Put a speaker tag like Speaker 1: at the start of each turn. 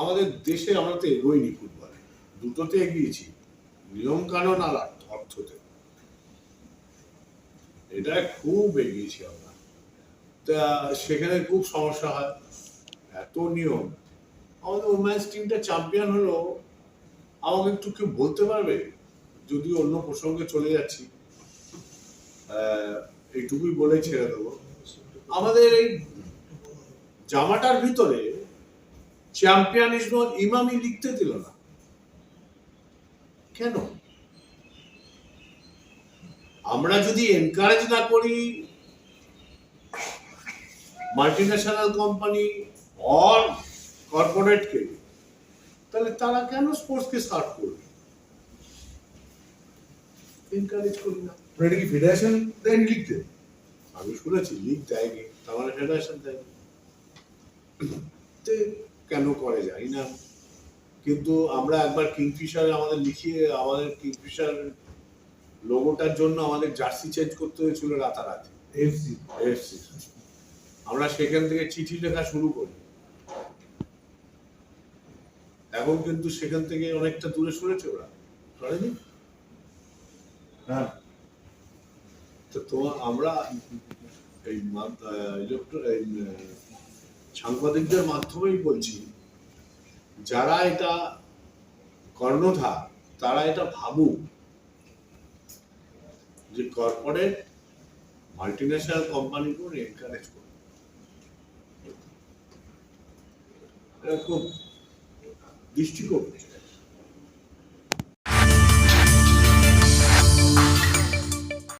Speaker 1: আমাদের দেশে আমরা তো এগোইনি ফুটবলে। দুটোতে এগিয়েছি নিয়ম কানুন আর অর্থতে এটা খুব এগিয়েছি আমরা। তা সেখানে খুব সমস্যা হয়। এত নিয়ম। আমাদের ওমেন্স টিমটা চ্যাম্পিয়ন হলো। আমাকে একটু কেউ বলতে পারবে? যদি অন্য প্রসঙ্গে চলে যাচ্ছি। এইটুকুই বলে ছেড়ে দেবো। আমাদের এই জামাটার ভিতরে চ্যাম্পিয়ন ইজ নট ইমামি লিখতে দিল না। কেন? আমরা যদি এনকারেজ না করি মাল্টিন্যাশনাল কোম্পানি অর কর্পোরেটকে তাহলে তারা কেন স্পোর্টসকে স্টার্ট করবে? এনকারেজ করি না।
Speaker 2: এটা কি ফেডারেশন দেন লিখতে?
Speaker 1: আমি শুনেছি লিগ দেয়নি তার মানে ফেডারেশন দেয়নি। কেন করে জানি না। কিন্তু আমরা একবার কিংফিশার আমাদের লিখিয়ে আমাদের কিংফিশার লোগোটার জন্য আমাদের জার্সি চেঞ্জ করতে হয়েছিল রাতারাতি।
Speaker 2: এফসি।
Speaker 1: এফসি। আমরা সেখান থেকে চিঠি লেখা শুরু করি। এখন কিন্তু সেখান থেকে অনেকটা দূরে সরেছে ওরা। সরেনি?
Speaker 2: হ্যাঁ
Speaker 1: তো আমরা এই আহ, সাংবাদিকদের মাধ্যমেই বলছি, যারা এটা কর্ণধা তারা এটা ভাবুক যে কর্পোরেট মাল্টিন্যাশনাল কোম্পানিগুলো এনকারেজ করে খুব দৃষ্টিকোণ।